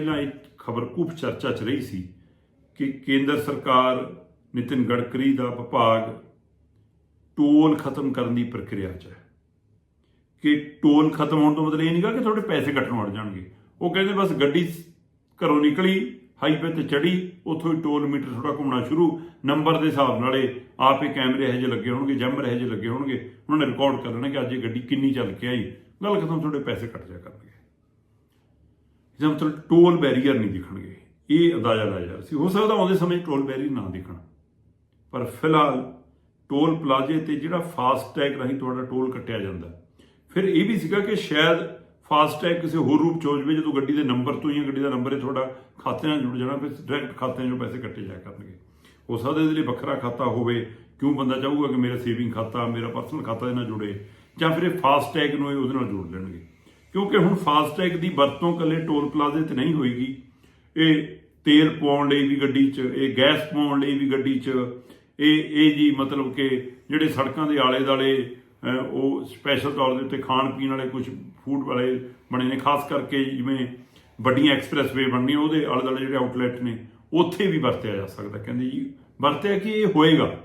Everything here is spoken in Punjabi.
ਪਹਿਲਾਂ ਇੱਕ ਖਬਰ ਕੂਪ ਚਰਚਾ 'ਚ ਰਹੀ ਸੀ ਕਿ ਕੇਂਦਰ ਸਰਕਾਰ ਨਿਤਿਨ ਗਡਕਰੀ ਦਾ ਵਿਭਾਗ ਟੋਲ ਖਤਮ ਕਰਨ ਦੀ ਪ੍ਰਕਿਰਿਆ 'ਚ ਹੈ। ਕਿ ਟੋਲ ਖਤਮ ਹੋਣ ਤੋਂ ਮਤਲਬ ਇਹ ਨਹੀਂਗਾ ਕਿ ਤੁਹਾਡੇ ਪੈਸੇ ਕੱਟਣ ਹਟ ਜਾਣਗੇ। ਉਹ ਕਹਿੰਦੇ ਬਸ ਗੱਡੀ ਘਰੋਂ ਨਿਕਲੀ, ਹਾਈਵੇ ਤੇ ਚੜੀ ਉੱਥੋਂ ਹੀ ਟੋਲ ਮੀਟਰ ਥੋੜਾ ਘੁੰਮਣਾ ਸ਼ੁਰੂ। ਨੰਬਰ ਦੇ ਹਿਸਾਬ ਨਾਲੇ ਆਪੇ ਕੈਮਰੇ ਇਹੋ ਜਿਹੇ ਲੱਗੇ ਹੋਣਗੇ, ਜੰਮਰ ਇਹੋ ਜਿਹੇ ਲੱਗੇ ਹੋਣਗੇ। ਉਹਨਾਂ ਨੇ ਰਿਕਾਰਡ ਕਰ ਲੈਣਾ ਕਿ ਅੱਜ ਇਹ ਗੱਡੀ ਕਿੰਨੀ ਚੱਲ ਕੇ ਆਈ। ਗੱਲ ਖਤਮ ਤੁਹਾਡੇ ਪੈਸੇ ਕੱਟ ਜਾ ਕਰਨਗੇ ਇਹਦਾ ਮਤਲਬ ਟੋਲ ਬੈਰੀਅਰ ਨਹੀਂ ਦਿਖਣਗੇ। ਇਹ ਅੰਦਾਜ਼ਾ ਲਾਇਆ ਜਾ ਸੀ। ਹੋ ਸਕਦਾ ਆਉਂਦੇ ਸਮੇਂ ਟੋਲ ਬੈਰੀਅਰ ਨਾ ਦਿਖਣ। ਪਰ ਫਿਲਹਾਲ ਟੋਲ ਪਲਾਜ਼ੇ ਤੇ ਜਿਹੜਾ ਫਾਸਟ ਟੈਗ ਰਾਹੀਂ ਤੁਹਾਡਾ ਟੋਲ ਕੱਟਿਆ ਜਾਂਦਾ ਫਿਰ ਇਹ ਵੀ ਸੀਗਾ ਕਿ ਸ਼ਾਇਦ ਫਾਸਟ ਟੈਗ ਕਿਸੇ ਹੋਰ ਰੂਪ ਚ ਹੋ ਜਾਵੇ, ਜਦੋਂ ਗੱਡੀ ਦੇ ਨੰਬਰ ਤੋਂ ਹੀ ਗੱਡੀ ਦਾ ਨੰਬਰ ਹੈ ਤੁਹਾਡਾ ਖਾਤੇ ਨਾਲ ਜੁੜ ਜਾਣਾ, ਫਿਰ ਡਾਇਰੈਕਟ ਖਾਤੇ ਚੋਂ ਪੈਸੇ ਕੱਟੇ ਜਾਇਆ ਕਰਨਗੇ। ਹੋ ਸਕਦਾ ਇਹਦੇ ਲਈ ਵੱਖਰਾ ਖਾਤਾ ਹੋਵੇ। ਕਿਉਂ ਬੰਦਾ ਚਾਹੂਗਾ ਕਿ ਮੇਰਾ ਸੇਵਿੰਗ ਖਾਤਾ, ਮੇਰਾ ਪਰਸਨਲ ਖਾਤਾ ਇਹਦੇ ਨਾਲ ਜੁੜੇ ਜਾਂ ਫਿਰ ਇਹ ਫਾਸਟ ਟੈਗ ਨੂੰ ਇਹ ਉਹਦੇ ਨਾਲ ਜੋੜ ਲੈਣਗੇ। ਕਿਉਂਕਿ ਹੁਣ ਫਾਸਟੈਗ ਦੀ ਵਰਤੋਂ ਕੱਲੇ ਟੋਲ ਪਲਾਜ਼ੇ ਤੇ ਨਹੀਂ ਹੋਏਗੀ। ਇਹ ਤੇਲ ਪਾਉਣ ਲਈ ਵੀ ਗੱਡੀ 'ਚ, ਇਹ ਗੈਸ ਪਾਉਣ ਲਈ ਵੀ ਗੱਡੀ 'ਚ, ਇਹ ਇਹ ਜੀ ਮਤਲਬ ਕਿ ਜਿਹੜੇ ਸੜਕਾਂ ਦੇ ਆਲੇ ਦਾਲੇ ਉਹ ਸਪੈਸ਼ਲ ਤੌਰ ਦੇ ਉੱਤੇ ਖਾਣ ਪੀਣ ਵਾਲੇ ਕੁਝ ਫੂਡ ਵਾਲੇ ਬਣੇ ਨੇ, ਖਾਸ ਕਰਕੇ ਜਿਵੇਂ ਵੱਡੀਆਂ ਐਕਸਪ੍ਰੈਸਵੇ ਬਣਨੀਆਂ, ਉਹਦੇ ਆਲੇ ਦਾਲੇ ਜਿਹੜੇ ਆਊਟਲੈਟ ਨੇ, ਉੱਥੇ ਵੀ ਵਰਤਿਆ ਜਾ ਸਕਦਾ। ਕਹਿੰਦੇ ਜੀ, ਵਰਤਿਆ ਕਿ ਇਹ ਹੋਏਗਾ?